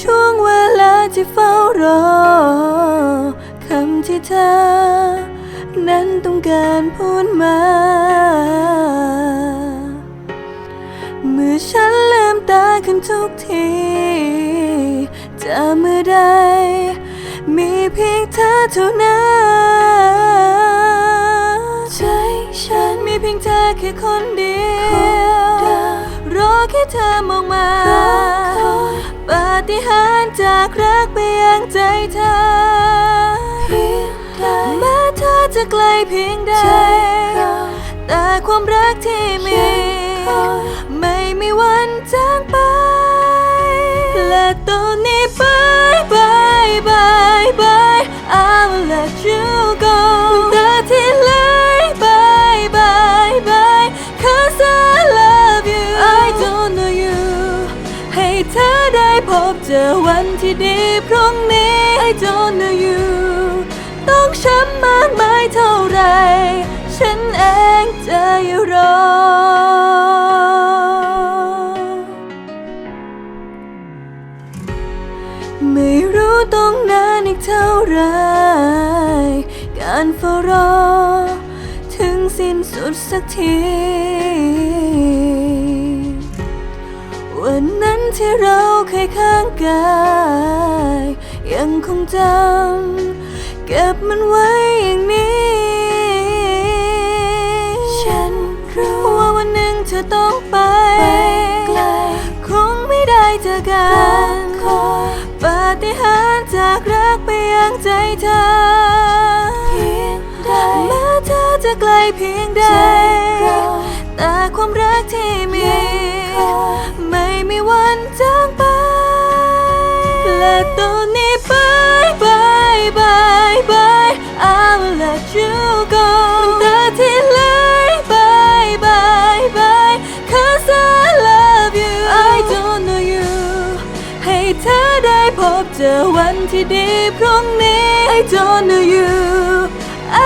ช่วงเวลาที่เฝ้ารอคำที่เธอ นั้นต้องการพูดมา เมื่อฉันลืมตาขึ้นทุกที จะเมื่อใด มีเพียงเธอเท่านั้นใจฉันมีเพียงเธอแค่คนเดียว รอแค่เธอมองมาปา ฏิหารจากรักไปยังใจเธอแม้เธอจะไกลเพียงใด แต่ความรักที่มี ไม่มีวันจางไป และตอนนี้ bye bye bye bye I'll let you go แต่ที่เลย bye bye bye Cause I love you I don't know you ให้เธอ บเจอวันที่ดีพรุ่งนี้ I don't know you ต้องช้ำมากมายเท่าไร ฉันเองจะอยู่รอ ไม่รู้ต้องนานอีกเท่าไร การเฝ้ารอ ถึงสิ้นสุดสักที วันนั้น ที่เราเคยข้างกาย ยังคงจำเก็บมันไว้อย่างนี้ ฉันรู้ว่าวันหนึ่งเธอต้องไปไกลคงไม่ได้เจอกันปาฏิหาริย์จากรักไปยังใจเธอแม้เธอจะไกลเพียงใด บเจอวันที่ดีพรุ่งนี้ I don't know you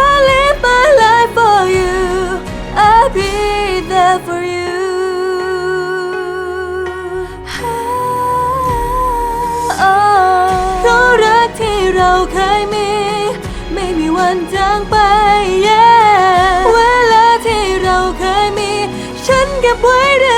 I live my life for you I'll be there for you เพราะรักที่เราเคยมี ไม่มีวันจางไป yeah เวลาที่เราเคยมี ฉันเก็บไว้เรื่อย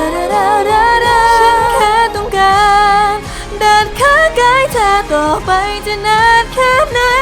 ฉันแค่ต้องการเดินข้างกายเธอต่อไปจะนานแค่ไหน